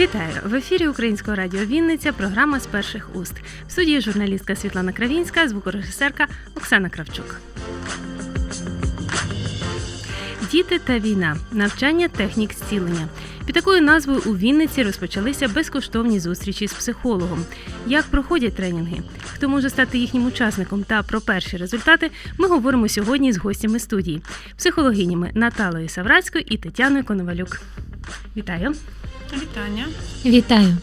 Вітаю в ефірі Українського радіо Вінниця. Програма з перших уст. В студії журналістка Світлана Кравінська, звукорежисерка Оксана Кравчук. Діти та війна, навчання технік зцілення. Під такою назвою у Вінниці розпочалися безкоштовні зустрічі з психологом. Як проходять тренінги, хто може стати їхнім учасником та про перші результати, ми говоримо сьогодні з гостями студії, психологинями Наталою Саврацькою і Тетяною Коновалюк. Вітаю! Вітання. Вітаю.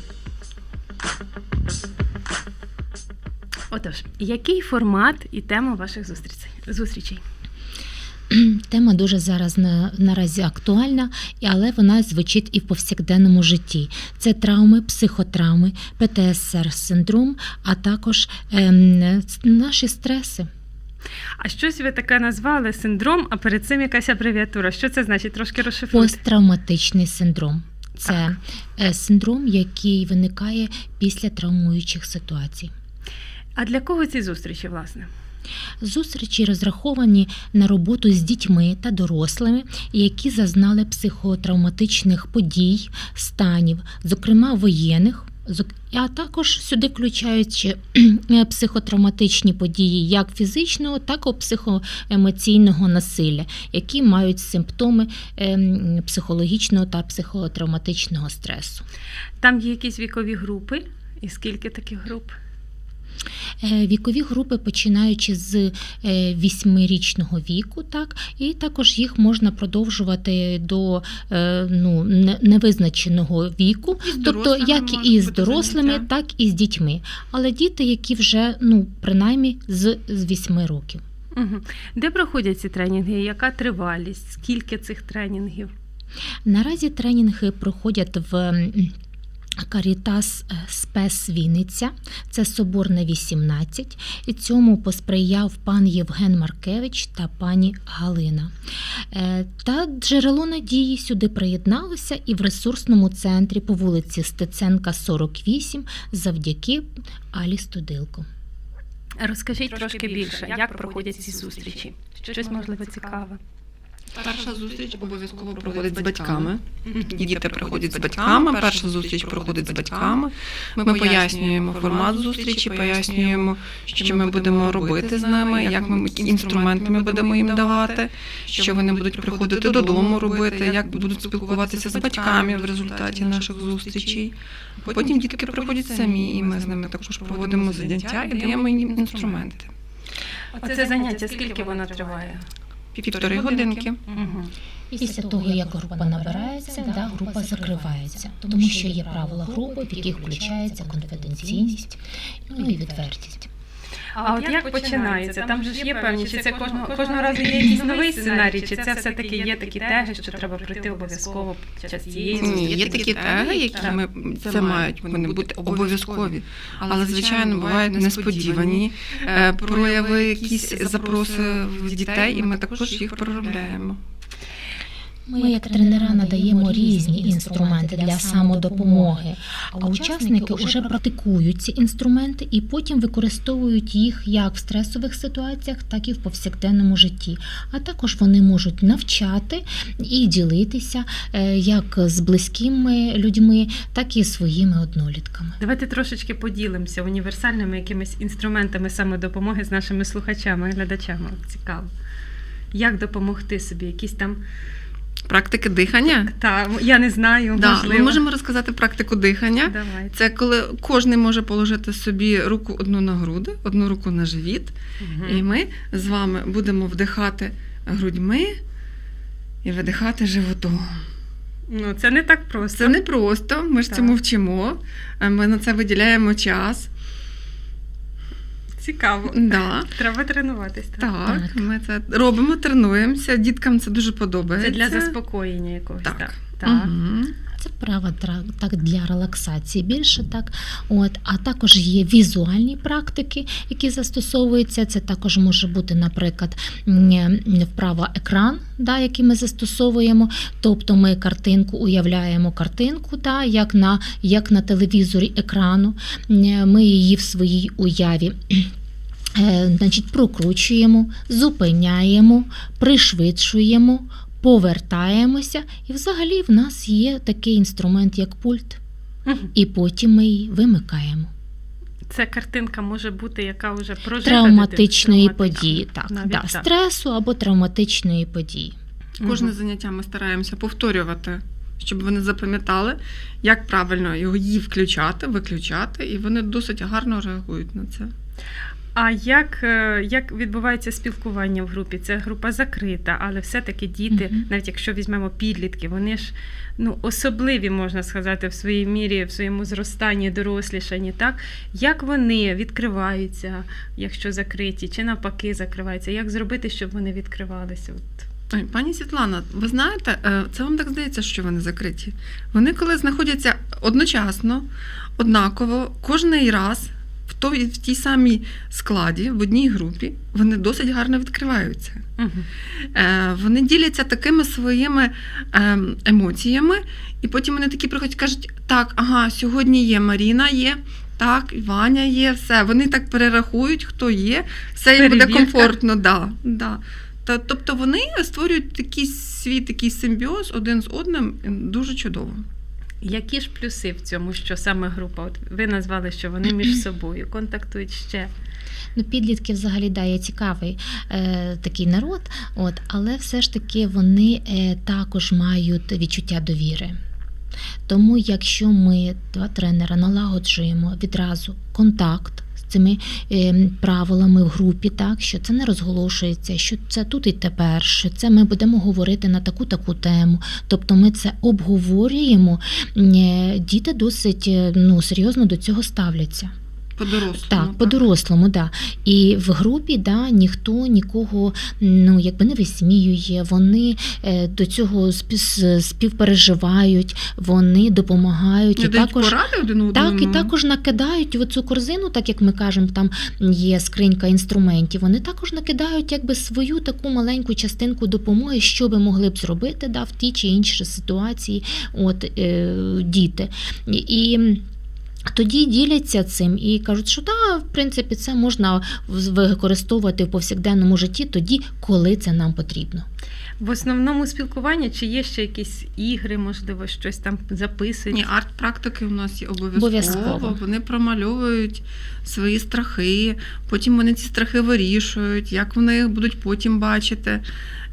Отож, який формат і тема ваших зустрічей? Тема дуже зараз на, наразі актуальна, але вона звучить і в повсякденному житті. Це травми, психотравми, ПТСР синдром, а також ем, наші стреси. А щось ви таке назвали синдром, а перед цим якась абревіатура. Що це значить? Трошки розшифруйте. Посттравматичний синдром. Це Так. е, синдром, який виникає після травмуючих ситуацій. А для кого ці зустрічі, власне? Зустрічі розраховані на роботу з дітьми та дорослими, які зазнали психотравматичних подій, станів, зокрема воєнних. А також сюди включаючи психотравматичні події як фізичного, так і психоемоційного насилля, які мають симптоми ем, психологічного та психотравматичного стресу. Там є якісь вікові групи, і скільки таких груп? Е, Вікові групи починаючи з е, восьмирічного віку, так і також їх можна продовжувати до е, ну, невизначеного віку, І тобто як і з дорослими, заняття. так і з дітьми. Але діти, які вже ну принаймні з, з 8 років. Угу. Де проходять ці тренінги? Яка тривалість? Скільки цих тренінгів? Наразі тренінги проходять в Карітас е, Спес Вінниця, це Соборна 18, і цьому посприяв пан Євген Маркевич та пані Галина. Е, Та джерело надії сюди приєдналося і в ресурсному центрі по вулиці Стеценка, 48, завдяки Алі Студилко. Розкажіть трошки, більше, як проходять ці зустрічі? Щось можливо цікаве. Перша зустріч обов'язково проходить з батьками. Діти приходять з батьками. Перша зустріч проходить з батьками. Ми пояснюємо формат зустрічі, пояснюємо, що ми будемо робити з ними, як ми інструменти ми будемо їм давати, що вони будуть приходити додому робити, як будуть спілкуватися з батьками в результаті наших зустрічей. Потім дітки приходять самі, і ми з ними також проводимо заняття і даємо їм інструменти. Оце заняття, скільки воно триває? Півтори годинки. Угу. Після того, як група набирається, да, група закривається, тому що є правила групи, в яких включається конфіденційність, ну і відвертість. А от як починається? Там же ж є певні, чи це кожного кожного разу є якийсь новий сценарій, чи це все таки є такі теги, що треба пройти обов'язково під час цієї Ні, є такі теги, які ми це мають вони бути обов'язкові. Але звичайно бувають несподівані е, прояви, якісь запроси в дітей, і ми також їх проробляємо. Ми, як тренера, надаємо різні інструменти для самодопомоги, а учасники вже практикують ці інструменти і потім використовують їх як в стресових ситуаціях, так і в повсякденному житті. А також вони можуть навчати і ділитися е, як з близькими людьми, так і своїми однолітками. Давайте трошечки поділимося універсальними якимись інструментами самодопомоги з нашими слухачами, глядачами. Цікаво. Як допомогти собі? Якісь там Практики дихання. та я не знаю, Да, можливо. ми можемо розказати практику дихання. Давайте. Це коли кожен може положити собі руку одну на груди, одну руку на живіт, Мгм. і ми з вами будемо вдихати грудьми і видихати животом. Ну, це не так просто. Це не просто, ми ж Так. цьому вчимо. е, Ми на це виділяємо час. Цікаво. Да, Треба тренуватись. Так. так, Так. ми це робимо, тренуємося. Діткам це дуже подобається. Це для заспокоєння якогось. Так. Так. так. Мгм. Це право тра- так для релаксації більше так. От, а також є візуальні практики, які застосовуються. Це також може бути, наприклад, вправа екран, да, який ми застосовуємо. Тобто ми картинку уявляємо картинку, да, як на, як на телевізорі екрану. Ми її в своїй уяві Е, Значить, прокручуємо, зупиняємо, пришвидшуємо, повертаємося, і взагалі в нас є такий інструмент, як пульт, і потім ми її вимикаємо. Це картинка може бути, яка вже прожита Травматичної дитина, події, так, Навіть да, так. стресу або травматичної події. Кожне Мгм. заняття ми стараємося повторювати, щоб вони запам'ятали, як правильно її включати, виключати, і вони досить гарно реагують на це. А як, е, як відбувається спілкування в групі? Це група закрита, але все-таки діти, Мгм. навіть якщо візьмемо підлітки, вони ж ну, особливі, можна сказати, в своїй мірі, в своєму зростанні, дорослішанні. Так? Як вони відкриваються, якщо закриті, чи навпаки закриваються? Як зробити, щоб вони відкривалися? От. Ой, Пані Світлана, ви знаєте, е, це вам так здається, що вони закриті. Вони коли знаходяться одночасно, однаково, кожний раз в в тій самій складі, в одній групі, вони досить гарно відкриваються. Угу. Вони діляться такими своїми е, емоціями, і потім вони такі приходять і кажуть: так, ага, сьогодні є Маріна, є. Так, і Ваня є, все. Вони так перерахують, хто є, все їм буде комфортно. Да, да. Та, тобто вони створюють такий свій такий симбіоз один з одним дуже чудово. Які ж плюси в цьому, що саме група? От ви назвали, що вони між собою контактують ще. Ну, підлітки взагалі да, є цікавий е, такий народ, от, але все ж таки вони е, також мають відчуття довіри. Тому, якщо ми, два тренера, налагоджуємо відразу контакт цими е, правилами в групі, так що це не розголошується, що це тут і тепер, що це ми будемо говорити на таку таку тему. Тобто ми це обговорюємо, е, діти досить е, ну, серйозно до цього ставляться. По-дорослому. Так, по-дорослому, да. І в групі да, ніхто нікого ну, якби не висміює, вони е, до цього співпереживають, вони допомагають. Не і дають також, поради один одному. так, і також накидають в цю корзину, так як ми кажемо, там є скринька інструментів. Вони також накидають якби свою таку маленьку частинку допомоги, що би могли б зробити да, в тій чи іншій ситуації от, е, діти. І, і тоді діляться цим і кажуть, що да, в принципі, це можна використовувати в повсякденному житті тоді, коли це нам потрібно. В основному спілкуванні чи є ще якісь ігри, можливо, щось там записують? Ні, арт-практики у нас є обов'язково. Обов'язково. Вони промальовують свої страхи, потім вони ці страхи вирішують, як вони їх будуть потім бачити.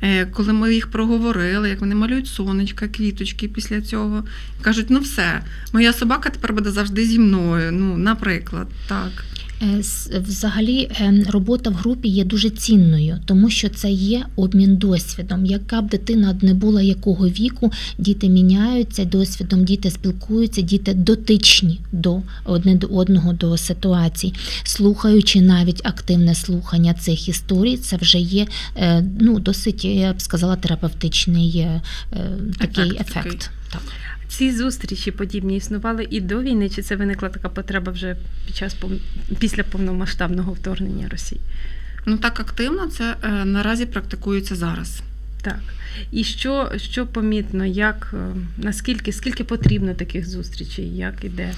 Е, Коли ми їх проговорили, як вони малюють сонечка, квіточки після цього. Кажуть, ну все, моя собака тепер буде завжди зі мною. Ну, наприклад, так. Е, Взагалі е, робота в групі є дуже цінною, тому що це є обмін досвідом. Яка б дитина не була якого віку, діти міняються досвідом, діти спілкуються, діти дотичні до одне до одного до ситуацій. Слухаючи навіть активне слухання цих історій, це вже є е, ну, досить, я б сказала, терапевтичний такий Ефект ефект. Так. Ці зустрічі подібні існували і до війни, чи це виникла така потреба вже під час після повномасштабного вторгнення Росії? Ну так активно це е, наразі практикується зараз. Так. І що, що помітно, як е, наскільки скільки потрібно таких зустрічей, як іде?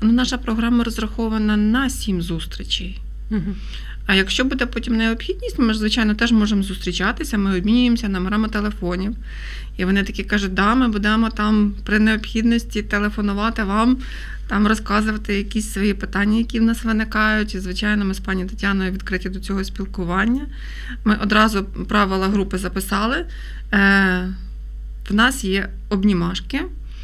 Ну, наша програма розрахована на сім зустрічей. Угу. А якщо буде потім необхідність, ми ж, звичайно, теж можемо зустрічатися, ми обмінюємося номерами телефонів. І вони такі кажуть, да, ми будемо там при необхідності телефонувати вам, там розказувати якісь свої питання, які в нас виникають. І, звичайно, ми з пані Тетяною відкриті до цього спілкування. Ми одразу правила групи записали. Е, в нас є обнімашки.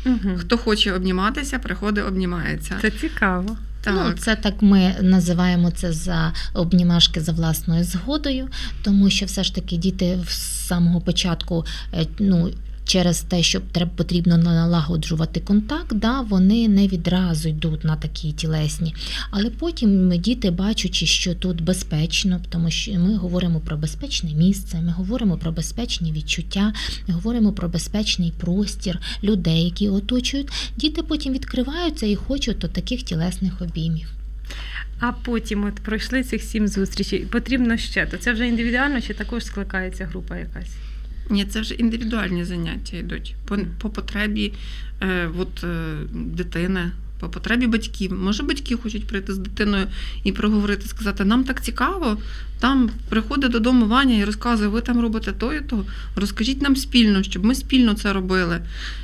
Угу. Хто хоче обніматися, приходить, обнімається. Це цікаво. Так. Ну, це так ми називаємо це за обнімашки за власною згодою, тому що все ж таки діти з самого початку, е, ну. Через те, що треба потрібно налагоджувати контакт, да, вони не відразу йдуть на такі тілесні. Але потім діти, бачачи, що тут безпечно, тому що ми говоримо про безпечне місце, ми говоримо про безпечні відчуття, ми говоримо про безпечний простір людей, які оточують. Діти потім відкриваються і хочуть до таких тілесних обіймів. А потім от пройшли цих сім зустрічей. Потрібно ще. То це вже індивідуально чи також скликається група якась? Ні, це вже індивідуальні заняття йдуть по, по потребі е, от, е, дитини, по потребі батьків. Може, батьки хочуть прийти з дитиною і проговорити, сказати, нам так цікаво. Там приходить додому Ваня і розказує, ви там робите то і то. Розкажіть нам спільно, щоб ми спільно це робили,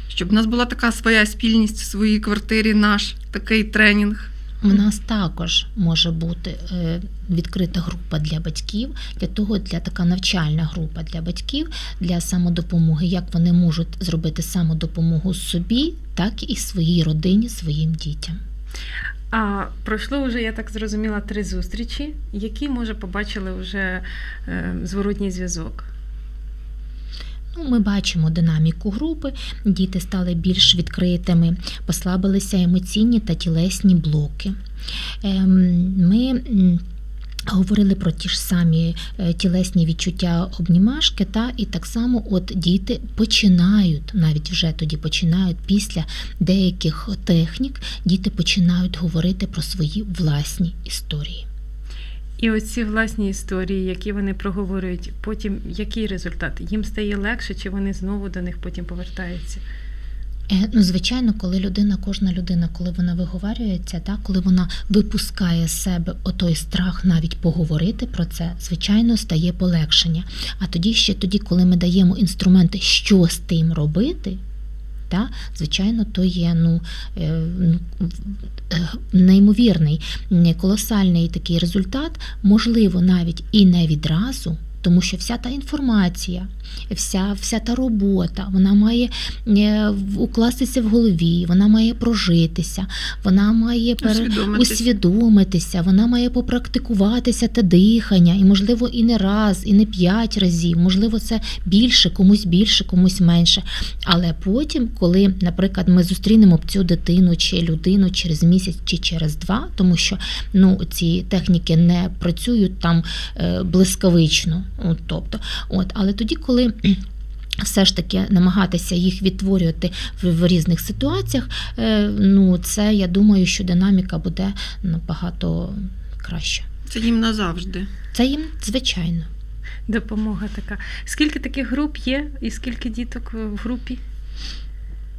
щоб в нас була така своя спільність в своїй квартирі, наш такий тренінг. У нас також може бути е, відкрита група для батьків, для того для така навчальна група для батьків для самодопомоги, як вони можуть зробити самодопомогу собі, так і своїй родині, своїм дітям. А пройшло вже, я так зрозуміла, три зустрічі, які, може, побачили вже е, зворотній зв'язок. Ну, ми бачимо динаміку групи, діти стали більш відкритими, послабилися емоційні та тілесні блоки. Ем, Ми говорили про ті ж самі е, тілесні відчуття обнімашки, та і так само от діти починають, навіть вже тоді починають після деяких технік, діти починають говорити про свої власні історії. І оці власні історії, які вони проговорюють, потім який результат? Їм стає легше, чи вони знову до них потім повертаються? Е, Ну, звичайно, коли людина, кожна людина, коли вона виговарюється, так, коли вона випускає з себе отой страх навіть поговорити про це, звичайно, стає полегшення. А тоді ще тоді, коли ми даємо інструменти, що з тим робити. Та, звичайно, то є ну, е, е, неймовірний, колосальний такий результат, можливо, навіть і не відразу, тому що вся та інформація, вся, вся та робота, вона має е, укластися в голові, вона має прожитися, вона має пере... Усвідомитися, вона має попрактикуватися те дихання, і, можливо, і не раз, і не п'ять разів, можливо, це більше, комусь більше, комусь менше. Але потім, коли, наприклад, ми зустрінемо цю дитину чи людину через місяць чи через два, тому що ну, ці техніки не працюють там е, блискавично. От, тобто, от, але тоді, коли. Все ж таки намагатися їх відтворювати в, в різних ситуаціях. е, Ну, це я думаю, що динаміка буде набагато краща. Це їм назавжди. Це їм звичайно. Допомога така. Скільки таких груп є, і скільки діток в групі?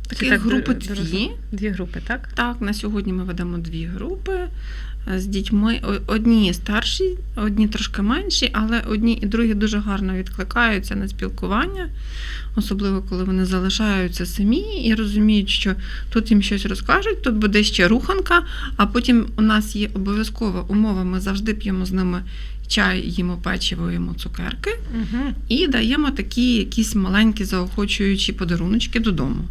Таких так групи дорослі? дві. Дві групи, так? Так, на сьогодні ми ведемо дві групи е, з дітьми. Одні старші, одні трошки менші, але одні і другі дуже гарно відкликаються на спілкування, особливо коли вони залишаються самі і розуміють, що тут їм щось розкажуть, тут буде ще руханка, а потім у нас є обов'язкова умова, ми завжди п'ємо з ними чай, їмо печиво, їмо цукерки Угу. і даємо такі якісь маленькі заохочуючі подаруночки додому.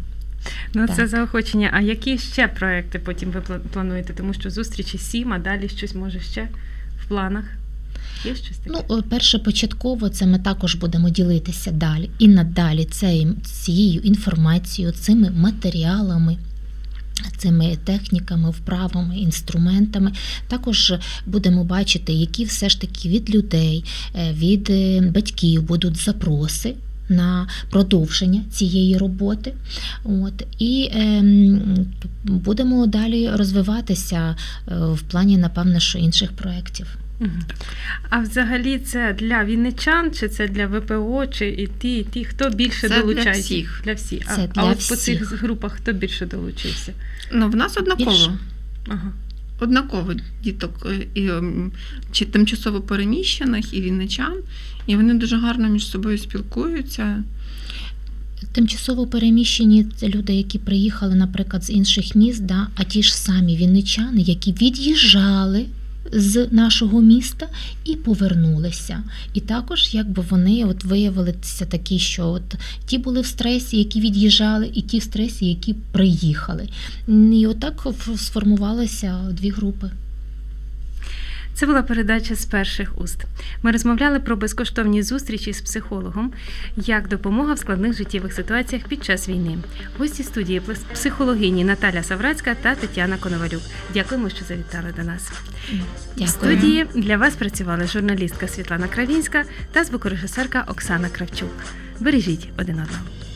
Ну, Так. це заохочення. А які ще проекти потім ви плануєте? Тому що зустрічі сім, а далі щось може ще в планах. Є щось таке? Ну, е, першопочатково це ми також будемо ділитися далі і надалі цею- цією інформацією, цими матеріалами. Цими техніками, вправами, інструментами також будемо бачити, які все ж таки від людей, е, від е, батьків будуть запроси на продовження цієї роботи. От, і ем, будемо далі розвиватися е, в плані, напевно, що інших проєктів. А взагалі це для вінничан, чи це для ВПО, чи і ті, і ті, хто більше Це для долучається? всіх. Для всіх. Це а, для а от по цих групах хто більше долучився? Ну, в нас однаково. Більше. Ага. Однаково діток е, і ем, чи тимчасово переміщених, і вінничан, і вони дуже гарно між собою спілкуються. Тимчасово переміщені це люди, які приїхали, наприклад, з інших міст, да, а ті ж самі вінничани, які від'їжджали з нашого міста і повернулися. І також, якби вони от виявилися такі, що от ті були в стресі, які від'їжджали, і ті в стресі, які приїхали. І отак сформувалися дві групи. Це була передача з перших уст. Ми розмовляли про безкоштовні зустрічі з психологом, як допомога в складних життєвих ситуаціях під час війни. Гості студії психологині Наталя Саврацька та Тетяна Коновалюк. Дякуємо, що завітали до нас. В студії для вас працювали журналістка Світлана Кравінська та звукорежисерка Оксана Кравчук. Бережіть один одного.